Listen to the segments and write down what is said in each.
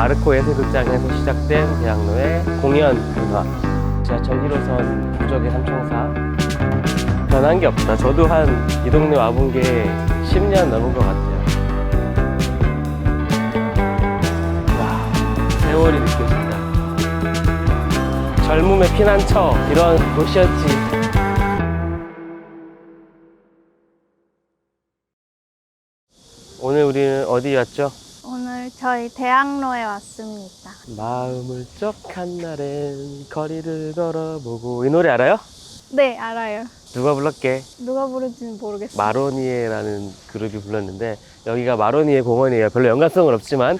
아르코 예술극장에서 시작된 대학로의 공연 문화. 지하철 1호선 부적의 삼총사. 변한 게 없다. 저도 한 이 동네 와본 게 10년 넘은 것 같아요. 와 세월이 느껴진다. 젊음의 피난처 이런 곳이었지. 오늘 우리는 어디 왔죠? 오늘 저희 대학로에 왔습니다. 마음을 쩍한 날엔 거리를 걸어보고 이 노래 알아요? 네, 알아요. 누가 불렀게? 누가 부른지는 모르겠어요. 마로니에라는 그룹이 불렀는데 여기가 마로니에 공원이에요. 별로 연관성은 없지만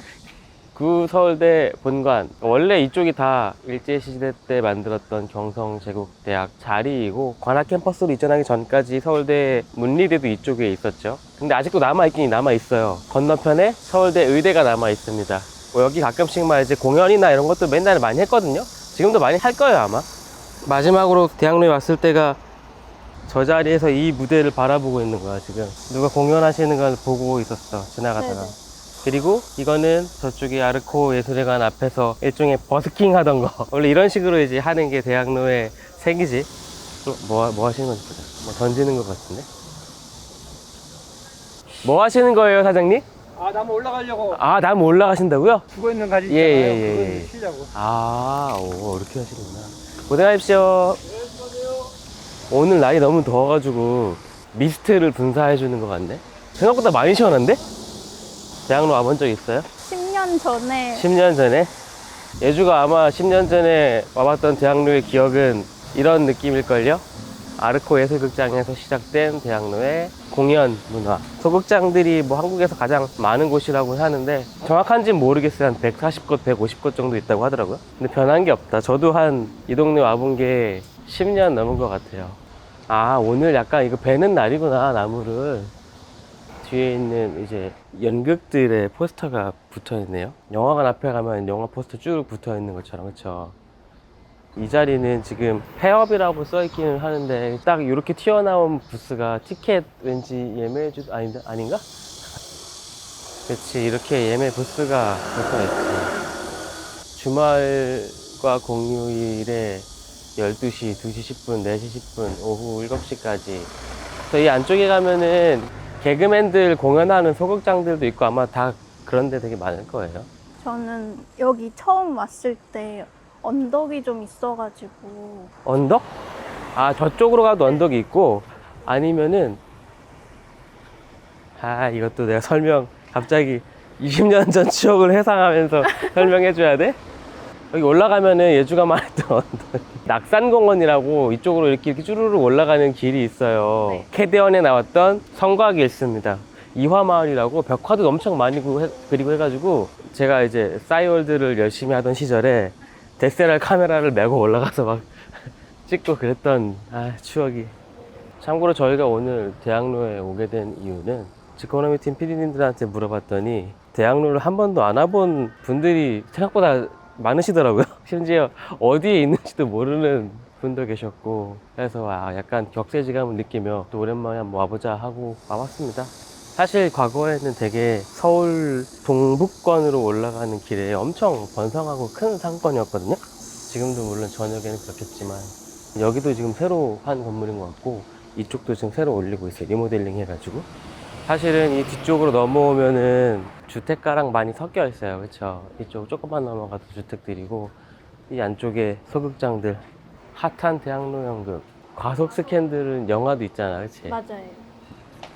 구 서울대 본관 원래 이쪽이 다 일제시대 때 만들었던 경성제국대학 자리이고 관악 캠퍼스로 이전하기 전까지 서울대 문리대도 이쪽에 있었죠. 근데 아직도 남아있긴 남아있어요. 건너편에 서울대 의대가 남아있습니다. 뭐 여기 가끔씩 막 이제 공연이나 이런 것도 맨날 많이 했거든요. 지금도 많이 할 거예요 아마. 마지막으로 대학로에 왔을 때가 저 자리에서 이 무대를 바라보고 있는 거야 지금 누가 공연하시는 걸 보고 있었어 지나가다가 네네. 그리고 이거는 저쪽에 아르코 예술회관 앞에서 일종의 버스킹 하던 거 원래 이런 식으로 이제 하는 게 대학로의 색이지 또 뭐, 뭐 하시는 건지 보자 뭐 던지는 것 같은데 뭐 하시는 거예요 사장님? 아, 나무 올라가려고 아 나무 올라가신다고요? 죽어 있는 가지 예, 있잖아요. 예, 예, 그거 예. 치려고. 아, 오, 이렇게 하시는구나. 고생하십시오. 오늘 날이 너무 더워가지고 미스트를 분사해주는 것 같네. 생각보다 많이 시원한데? 대학로 와본 적 있어요? 10년 전에 10년 전에? 예주가 아마 10년 전에 와봤던 대학로의 기억은 이런 느낌일걸요? 아르코 예술극장에서 시작된 대학로의 공연 문화. 소극장들이 뭐 한국에서 가장 많은 곳이라고 하는데 정확한지는 모르겠어요. 한 140곳, 150곳 정도 있다고 하더라고요. 근데 변한 게 없다. 저도 한 이 동네 와본 게 10년 넘은 것 같아요. 아, 오늘 약간 이거 베는 날이구나, 나무를. 뒤에 있는 이제 연극들의 포스터가 붙어 있네요. 영화관 앞에 가면 영화 포스터 쭉 붙어 있는 것처럼 그렇죠. 이 자리는 지금 폐업이라고 써 있기는 하는데 딱 이렇게 튀어나온 부스가 티켓 왠지 예매해 주 아닌가 아닌가? 그렇지 이렇게 예매 부스가 붙어 있지. 주말과 공휴일에 12시, 2시 10분, 4시 10분, 오후 7시까지. 이 안쪽에 가면은 개그맨들 공연하는 소극장들도 있고 아마 다 그런 데 되게 많을 거예요. 저는 여기 처음 왔을 때 언덕이 좀 있어가지고 언덕? 아, 저쪽으로 가도 언덕이 있고 아니면은 아, 이것도 내가 설명 갑자기 20년 전 추억을 회상하면서 설명해 줘야 돼? 여기 올라가면은 예주가 말했던. 낙산공원이라고 이쪽으로 이렇게, 이렇게 쭈루룩 올라가는 길이 있어요. 네. 캐대원에 나왔던 성곽이 있습니다. 이화마을이라고 벽화도 엄청 많이 그리고 해- 해가지고 제가 이제 싸이월드를 열심히 하던 시절에 데스LR 카메라를 메고 올라가서 막 찍고 그랬던 아, 추억이. 참고로 저희가 오늘 대학로에 오게 된 이유는 지코노미 팀 PD님들한테 물어봤더니 대학로를 한 번도 안 와본 분들이 생각보다 많으시더라고요. 심지어 어디에 있는지도 모르는 분도 계셨고 그래서 아, 약간 격세지감을 느끼며 또 오랜만에 한번 와보자 하고 와봤습니다. 사실 과거에는 되게 서울 동북권으로 올라가는 길에 엄청 번성하고 큰 상권이었거든요. 지금도 물론 저녁에는 그렇겠지만 여기도 지금 새로 한 건물인 것 같고 이쪽도 지금 새로 올리고 있어요. 리모델링 해가지고. 사실은 이 뒤쪽으로 넘어오면은 주택가랑 많이 섞여 있어요. 그렇죠? 이쪽 조금만 넘어가도 주택들이고 이 안쪽에 소극장들 핫한 대학로 연극 과속 스캔들은 영화도 있잖아. 그렇지? 맞아요.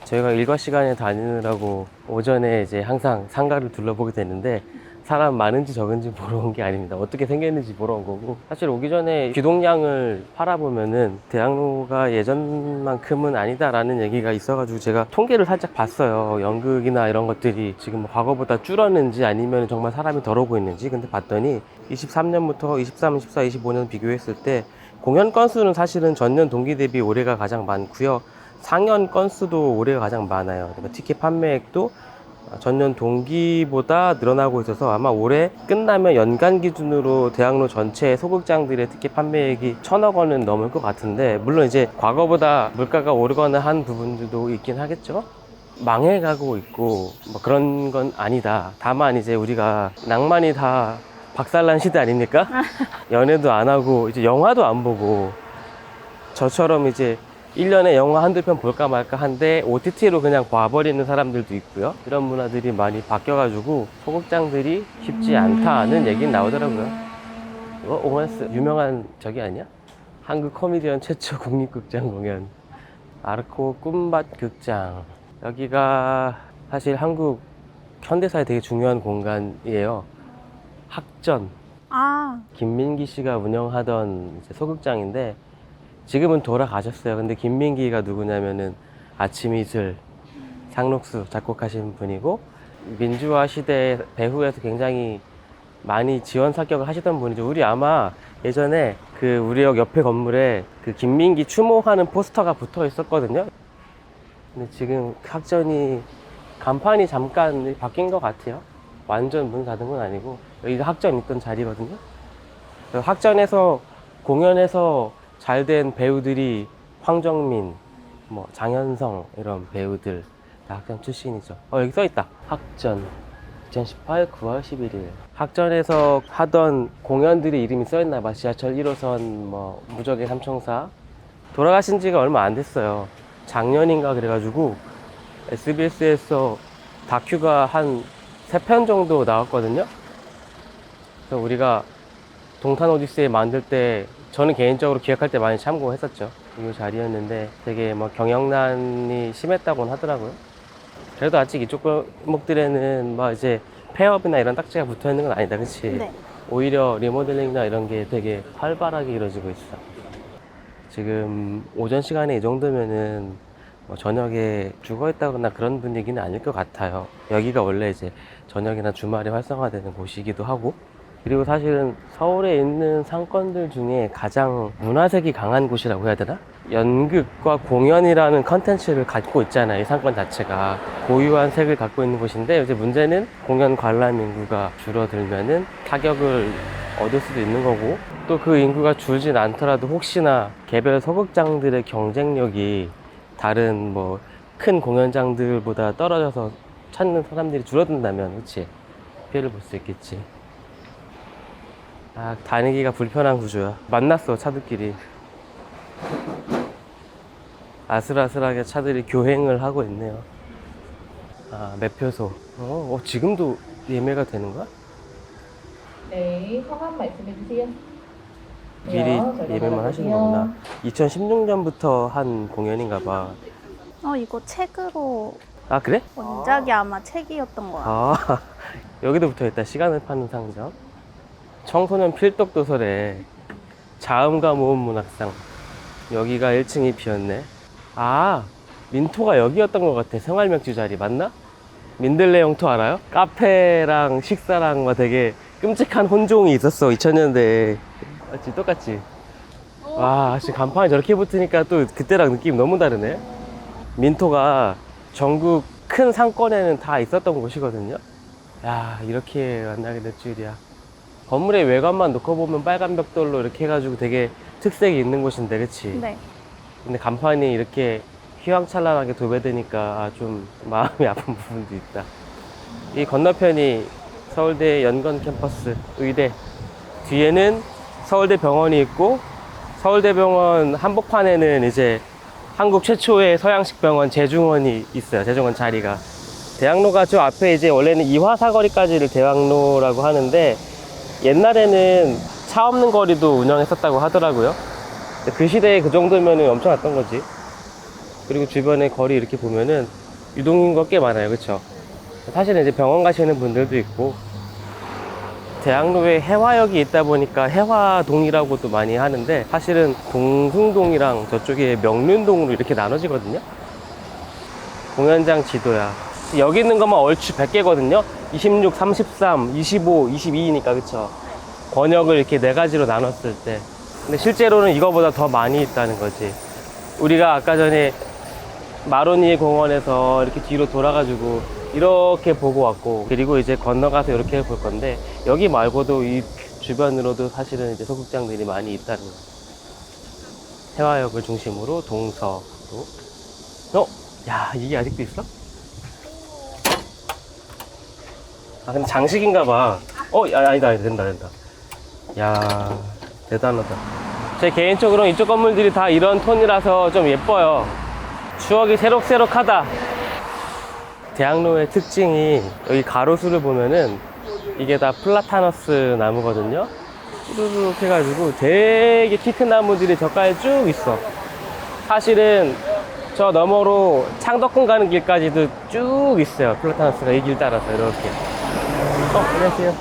저희가 일과 시간에 다니느라고 오전에 이제 항상 상가를 둘러보게 되는데 사람 많은지 적은지 보러 온 게 아닙니다. 어떻게 생겼는지 보러 온 거고 사실 오기 전에 귀동량을 팔아보면은 대학로가 예전만큼은 아니다라는 얘기가 있어가지고 제가 통계를 살짝 봤어요. 연극이나 이런 것들이 지금 과거보다 줄었는지 아니면 정말 사람이 덜 오고 있는지 근데 봤더니 23년부터 23, 24, 25년 비교했을 때 공연 건수는 사실은 전년 동기 대비 올해가 가장 많고요. 상연 건수도 올해가 가장 많아요. 그러니까 티켓 판매액도 전년 동기보다 늘어나고 있어서 아마 올해 끝나면 연간 기준으로 대학로 전체 소극장들의 티켓 판매액이 천억 원은 넘을 것 같은데 물론 이제 과거보다 물가가 오르거나 한 부분들도 있긴 하겠죠. 망해가고 있고 뭐 그런 건 아니다. 다만 이제 우리가 낭만이 다 박살난 시대 아닙니까? 연애도 안 하고 이제 영화도 안 보고 저처럼 이제 1년에 영화 한두 편 볼까 말까 한데 OTT로 그냥 봐버리는 사람들도 있고요. 이런 문화들이 많이 바뀌어가지고 소극장들이 쉽지 않다는 얘기는 나오더라고요. 이거 오마스 유명한 저기 아니야? 한국 코미디언 최초 국립극장 공연 아르코 꿈밭 극장 여기가 사실 한국 현대사에 되게 중요한 공간이에요. 학전 아, 김민기 씨가 운영하던 소극장인데 지금은 돌아가셨어요. 근데 김민기가 누구냐면은 아침 이슬 상록수 작곡하신 분이고 민주화 시대 배후에서 굉장히 많이 지원 사격을 하시던 분이죠. 우리 아마 예전에 그 우리역 옆에 건물에 그 김민기 추모하는 포스터가 붙어 있었거든요. 근데 지금 학전이 간판이 잠깐 바뀐 것 같아요. 완전 문 닫은 건 아니고 여기가 학전 있던 자리거든요. 학전에서 공연에서 잘 된 배우들이 황정민, 뭐 장현성 이런 배우들 다 학전 출신이죠. 어 여기 써 있다. 학전 2018 9월 11일. 학전에서 하던 공연들이 이름이 써 있나 봐. 지하철 1호선 뭐 무적의 삼총사 돌아가신 지가 얼마 안 됐어요. 작년인가 그래가지고 SBS에서 다큐가 한 세 편 정도 나왔거든요. 그래서 우리가 동탄 오디세이 만들 때 저는 개인적으로 기획할 때 많이 참고했었죠. 이 자리였는데 되게 뭐 경영난이 심했다고는 하더라고요. 그래도 아직 이쪽 골목들에는 막 이제 폐업이나 이런 딱지가 붙어 있는 건 아니다, 그치? 네. 오히려 리모델링이나 이런 게 되게 활발하게 이루어지고 있어. 지금 오전 시간에 이 정도면은 뭐 저녁에 죽어 있다거나 그런 분위기는 아닐 것 같아요. 여기가 원래 이제 저녁이나 주말에 활성화되는 곳이기도 하고. 그리고 사실은 서울에 있는 상권들 중에 가장 문화색이 강한 곳이라고 해야 되나? 연극과 공연이라는 컨텐츠를 갖고 있잖아요. 이 상권 자체가. 고유한 색을 갖고 있는 곳인데, 이제 문제는 공연 관람 인구가 줄어들면은 타격을 얻을 수도 있는 거고, 또 그 인구가 줄진 않더라도 혹시나 개별 소극장들의 경쟁력이 다른 뭐 큰 공연장들보다 떨어져서 찾는 사람들이 줄어든다면, 그치? 피해를 볼 수 있겠지. 아, 다니기가 불편한 구조야. 만났어, 차들끼리. 아슬아슬하게 차들이 교행을 하고 있네요. 아, 매표소. 어, 어, 지금도 예매가 되는 거야? 네, 성함 말씀해 주세요. 미리 예매만 하시는. 거구나. 2016년부터 한 공연인가 봐. 어, 이거 책으로 아, 그래? 원작이 아마 책이었던 거야. 아, 여기도 붙어 있다. 시간을 파는 상점. 청소년 필독 도서래. 자음과 모음 문학상. 여기가 1층이 비었네. 아, 민토가 여기였던 것 같아. 생활맥주 자리. 맞나? 민들레 영토 알아요? 카페랑 식사랑 막 되게 끔찍한 혼종이 있었어. 2000년대에. 맞지? 똑같지? 와, 지금 간판이 저렇게 붙으니까 또 그때랑 느낌이 너무 다르네. 민토가 전국 큰 상권에는 다 있었던 곳이거든요. 야, 이렇게 만나게 될 줄이야. 건물의 외관만 놓고 보면 빨간 벽돌로 이렇게 해가지고 되게 특색이 있는 곳인데, 그치? 네. 근데 간판이 이렇게 휘황찬란하게 도배되니까 아, 좀 마음이 아픈 부분도 있다. 이 건너편이 서울대 연건 캠퍼스 의대. 뒤에는 서울대 병원이 있고 서울대병원 한복판에는 이제 한국 최초의 서양식 병원 제중원이 있어요. 제중원 자리가. 대학로가 저 앞에 이제 원래는 이화 사거리까지를 대학로라고 하는데 옛날에는 차 없는 거리도 운영했었다고 하더라고요. 그 시대에 그 정도면 엄청났던 거지. 그리고 주변에 거리 이렇게 보면은 유동인구가 꽤 많아요. 그쵸? 사실은 이제 병원 가시는 분들도 있고 대학로에 해화역이 있다 보니까 해화동이라고도 많이 하는데 사실은 동흥동이랑 저쪽에 명륜동으로 이렇게 나눠지거든요. 공연장 지도야. 여기 있는 것만 얼추 100개거든요. 26, 33, 25, 22이니까 그쵸? 권역을 이렇게 네 가지로 나눴을 때. 근데 실제로는 이거보다 더 많이 있다는 거지. 우리가 아까 전에 마로니 공원에서 이렇게 뒤로 돌아가지고 이렇게 보고 왔고 그리고 이제 건너가서 이렇게 볼 건데 여기 말고도 이 주변으로도 사실은 이제 소극장들이 많이 있다는 거. 해화역을 중심으로 동서로 어? 야 이게 아직도 있어? 아 근데 장식인가 봐. 어 야, 아니다 아니다 된다 된다. 야 대단하다. 제 개인적으로는 이쪽 건물들이 다 이런 톤이라서 좀 예뻐요. 추억이 새록새록하다. 대학로의 특징이 여기 가로수를 보면은 이게 다 플라타너스 나무거든요. 쭈르륵 해가지고 되게 키 큰 나무들이 저까지 쭉 있어. 사실은 저 너머로 창덕궁 가는 길까지도 쭉 있어요. 플라타너스가 이 길 따라서 이렇게. 어, 안녕하세요.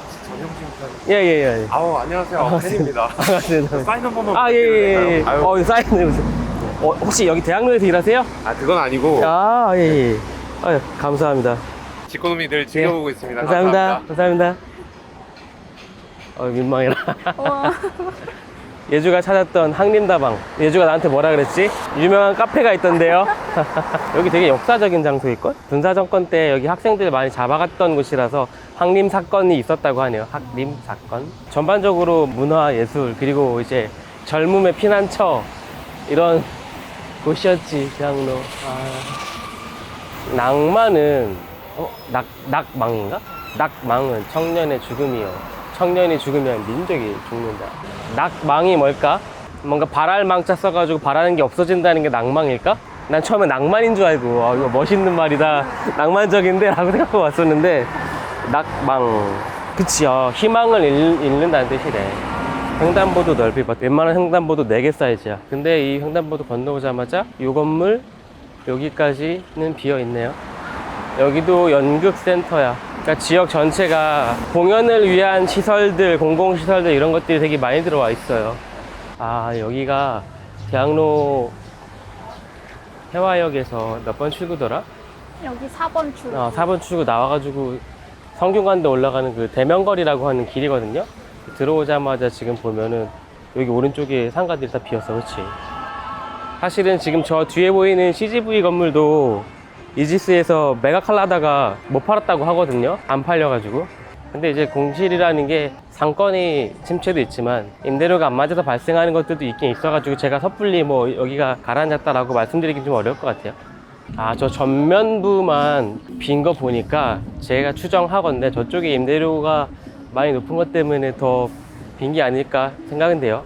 예, 예, 예. 아우 안녕하세요 팬입니다 반갑습니다. 사인 한 번만 아, 예, 예, 예. 어, 사인해 보세요. 어, 혹시 여기 대학로에서 일하세요? 아 그건 아니고 아, 예, 예. 아유, 감사합니다. 직권놈이 늘 즐겨보고 있습니다 예. 감사합니다. 감사합니다. 어, 민망해라. 와, 예주가 찾았던 항림다방. 예주가 나한테 뭐라 그랬지? 유명한 카페가 있던데요. 여기 되게 역사적인 장소일걸? 군사정권 때 여기 학생들 많이 잡아갔던 곳이라서 항림 사건이 있었다고 하네요. 학림 사건. 전반적으로 문화, 예술, 그리고 이제 젊음의 피난처, 이런 곳이었지, 대학로. 아. 낭만은, 어? 낙, 낙망인가? 낙망은 청년의 죽음이요. 청년이 죽으면 민족이 죽는다. 낙망이 뭘까? 뭔가 바랄 망자 써가지고 바라는 게 없어진다는 게 낭망일까? 난 처음에 낭만인 줄 알고 아, 이거 멋있는 말이다 낭만적인데 라고 생각하고 왔었는데 낙망 그치요 희망을 잃, 잃는다는 뜻이래 횡단보도 넓이 봐 웬만한 횡단보도 4개 사이즈야 근데 이 횡단보도 건너오자마자 이 건물 여기까지는 비어 있네요 여기도 연극센터야. 그러니까 지역 전체가 공연을 위한 시설들, 공공시설들 이런 것들이 되게 많이 들어와 있어요. 아, 여기가 대학로 해화역에서 몇 번 출구더라? 여기 4번 출. 어, 4번 출구 나와가지고 성균관대 올라가는 그 대명거리라고 하는 길이거든요. 들어오자마자 지금 보면은 여기 오른쪽에 상가들이 다 비었어, 그렇지? 사실은 지금 저 뒤에 보이는 CGV 건물도 이지스에서 매각하려 하다가 못 팔았다고 하거든요. 안 팔려가지고. 근데 이제 공실이라는 게 상권이 침체도 있지만 임대료가 안 맞아서 발생하는 것들도 있긴 있어가지고 제가 섣불리 뭐 여기가 가라앉았다라고 말씀드리긴 좀 어려울 것 같아요. 아, 저 전면부만 빈 거 보니까 제가 추정하건데 저쪽에 임대료가 많이 높은 것 때문에 더 빈 게 아닐까 생각은 돼요.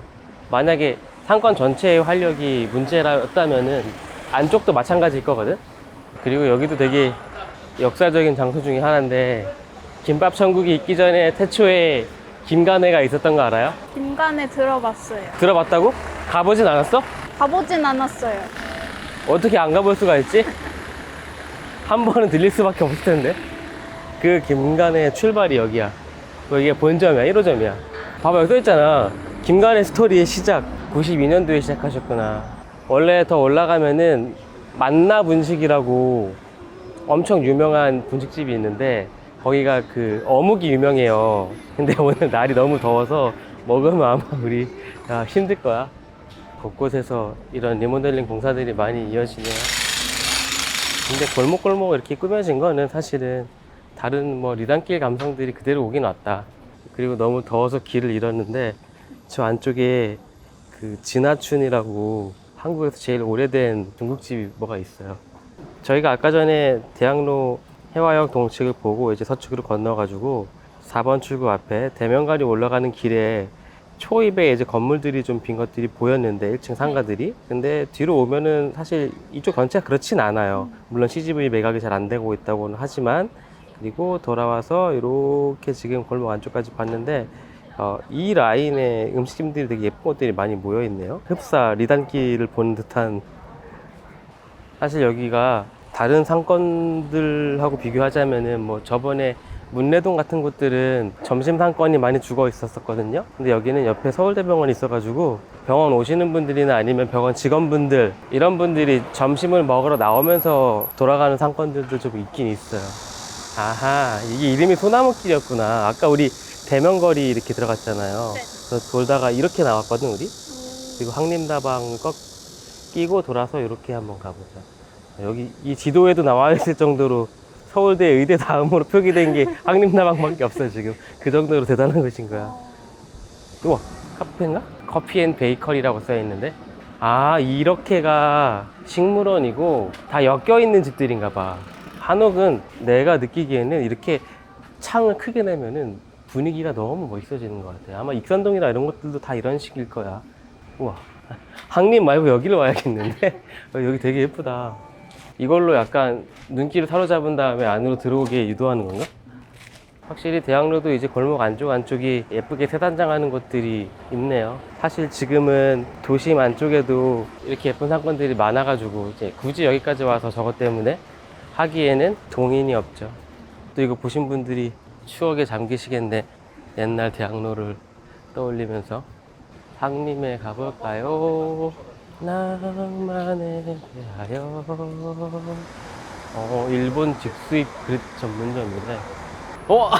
만약에 상권 전체의 활력이 문제라였다면은 안쪽도 마찬가지일 거거든. 그리고 여기도 되게 역사적인 장소 중에 하나인데 김밥 천국이 있기 전에 태초에 김간회가 있었던 거 알아요? 김간에 들어봤어요. 들어봤다고? 가보진 않았어? 가보진 않았어요. 어떻게 안 가볼 수가 있지? 한 번은 들릴 수밖에 없을 텐데. 그 김간의 출발이 여기야. 여기가 본점이야, 1호점이야. 봐봐, 여기 써있잖아. 김간의 스토리의 시작. 92년도에 시작하셨구나. 원래 더 올라가면은 만나 분식이라고 엄청 유명한 분식집이 있는데 거기가 그 어묵이 유명해요. 근데 오늘 날이 너무 더워서 먹으면 아마 우리 야, 힘들 거야. 곳곳에서 이런 리모델링 공사들이 많이 이어지네요. 근데 골목골목 이렇게 꾸며진 거는 사실은 다른 뭐 리단길 감성들이 그대로 오긴 왔다. 그리고 너무 더워서 길을 잃었는데 저 안쪽에 그 진화춘이라고 한국에서 제일 오래된 중국집이 뭐가 있어요. 저희가 아까 전에 대학로 해화역 동측을 보고 이제 서측으로 건너가지고 4번 출구 앞에 대면관이 올라가는 길에 초입에 이제 건물들이 좀 빈 것들이 보였는데 1층 상가들이. 근데 뒤로 오면은 사실 이쪽 전체가 그렇진 않아요. 물론 CGV 매각이 잘 안 되고 있다고는 하지만 그리고 돌아와서 이렇게 지금 골목 안쪽까지 봤는데 어, 이 라인에 음식점들이 되게 예쁜 것들이 많이 모여 있네요. 흡사 리단길을 보는 듯한. 사실 여기가 다른 상권들하고 비교하자면은 뭐 저번에 문래동 같은 곳들은 점심 상권이 많이 죽어 있었었거든요. 근데 여기는 옆에 서울대병원이 있어가지고 병원 오시는 분들이나 아니면 병원 직원분들 이런 분들이 점심을 먹으러 나오면서 돌아가는 상권들도 좀 있긴 있어요. 아하, 이게 이름이 소나무길이었구나. 아까 우리 대명거리 이렇게 들어갔잖아요. 그래서 돌다가 이렇게 나왔거든, 우리. 그리고 항림다방을 꺾 끼고 돌아서 이렇게 한번 가보자. 여기 이 지도에도 나와 있을 정도로 서울대 의대 다음으로 표기된 게 항림다방밖에 없어 지금 그 정도로 대단한 것인 거야. 우와 카페인가? 커피 앤 베이커리라고 써 있는데 아 이렇게가 식물원이고 다 엮여 있는 집들인가 봐. 한옥은 내가 느끼기에는 이렇게 창을 크게 내면은 분위기가 너무 멋있어지는 것 같아요. 아마 익산동이나 이런 것들도 다 이런 식일 거야. 우와. 항림 말고 여기로 와야겠는데? 어, 여기 되게 예쁘다. 이걸로 약간 눈길을 사로잡은 다음에 안으로 들어오게 유도하는 건가? 확실히 대학로도 이제 골목 안쪽 안쪽이 예쁘게 새단장하는 곳들이 있네요. 사실 지금은 도심 안쪽에도 이렇게 예쁜 상권들이 많아가지고 이제 굳이 여기까지 와서 저것 때문에 하기에는 동인이 없죠. 또 이거 보신 분들이 추억에 잠기시겠네. 옛날 대학로를 떠올리면서 상림에 가볼까요? 낭만에 대하여. 어 일본 직수입 그릇 전문점이래. 어?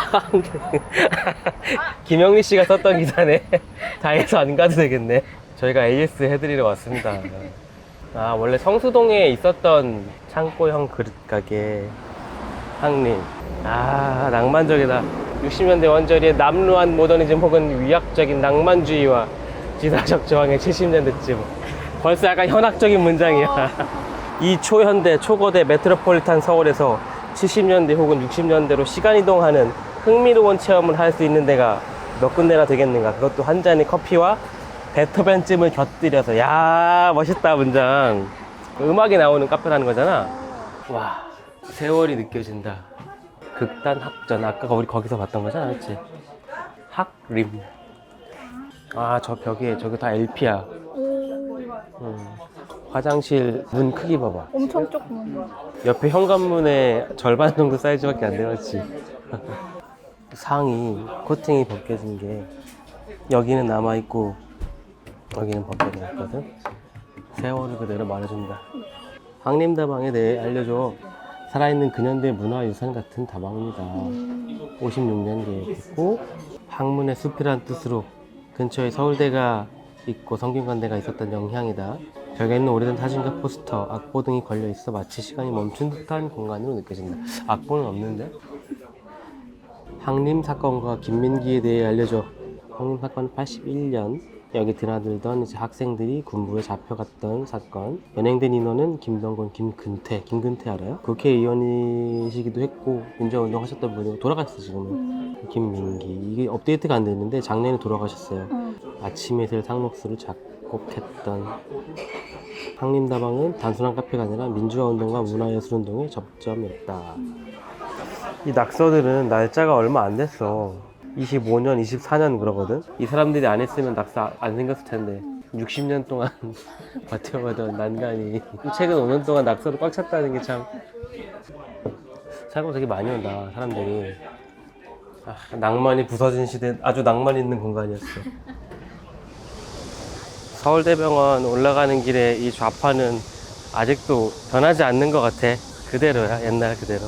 김영리 씨가 썼던 기사네. 다 해서 안 가도 되겠네. 저희가 AS 해드리러 왔습니다. 아 원래 성수동에 있었던 창고형 그릇 가게 상림. 아 낭만적이다. 60년대 원저리의 남루한 모더니즘 혹은 위약적인 낭만주의와 지사적 저항의 70년대쯤 벌써 약간 현학적인 문장이야. 이 초현대 초거대 메트로폴리탄 서울에서 70년대 혹은 60년대로 시간 이동하는 흥미로운 체험을 할 수 있는 데가 몇 군데나 되겠는가? 그것도 한 잔의 커피와 베토벤쯤을 곁들여서. 야 멋있다 문장. 음악이 나오는 카페라는 거잖아. 와 세월이 느껴진다. 극단 학전. 아까 우리 거기서 봤던 거잖아 그치? 학림. 아 저 벽에 저기 다 LP야 음. 화장실 문 크기 봐봐. 엄청 조금. 옆에 현관문에 절반 정도 사이즈밖에 안 되었지 상이 코팅이 벗겨진 게 여기는 남아 있고 여기는 벗겨져 있거든? 세월을 그대로 말해준다. 황림다방에 대해 알려줘. 살아있는 근현대 문화유산 같은 다방입니다. 56년 계획했고 학문의 숲이란 뜻으로 근처에 서울대가 있고 성균관대가 있었던 영향이다 벽에는 오래된 사진과 포스터, 악보 등이 걸려 있어 마치 시간이 멈춘 듯한 공간으로 느껴진다. 악보는 없는데? 항림 사건과 김민기에 대해 알려줘. 항림 사건은 81년 여기 드나들던 이제 학생들이 군부에 잡혀갔던 사건. 연행된 인원은 김동건, 김근태, 김근태 알아요? 국회의원이시기도 했고 민주화운동 하셨던 분이고 돌아가셨어 지금은. 김민기 이게 업데이트가 안 됐는데 작년에 돌아가셨어요. 응. 아침 에슬 상록수를 작곡했던 황림다방은 단순한 카페가 아니라 민주화 운동과 문화예술 운동의 접점이었다. 이 낙서들은 날짜가 얼마 안 됐어. 25년, 24년 그러거든. 이 사람들이 안 했으면 낙서 안 생겼을 텐데. 60년 동안 버텨보던 난간이 최근 5년 동안 낙서로 꽉 찼다는 게 참. 생각보다 되게 많이 온다 사람들이. 아, 낭만이 부서진 시대 아주 낭만 있는 공간이었어. 서울대병원 올라가는 길에 이 좌파는 아직도 변하지 않는 것 같아. 그대로야, 옛날 그대로.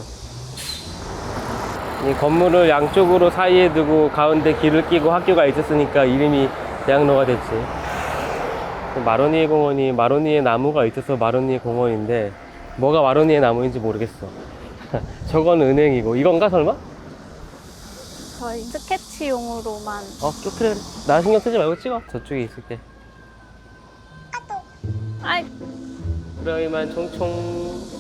이 건물을 양쪽으로 사이에 두고 가운데 길을 끼고 학교가 있었으니까 이름이 대학로가 됐지. 마로니에 공원이 마로니에 나무가 있어서 마로니에 공원인데 뭐가 마로니에 나무인지 모르겠어. 저건 은행이고 이건가 설마? 저희 스케치용으로만. 어, 쭉 그래. 나 신경 쓰지 말고 찍어. 저쪽에 있을게. 아이, 그러이만 총총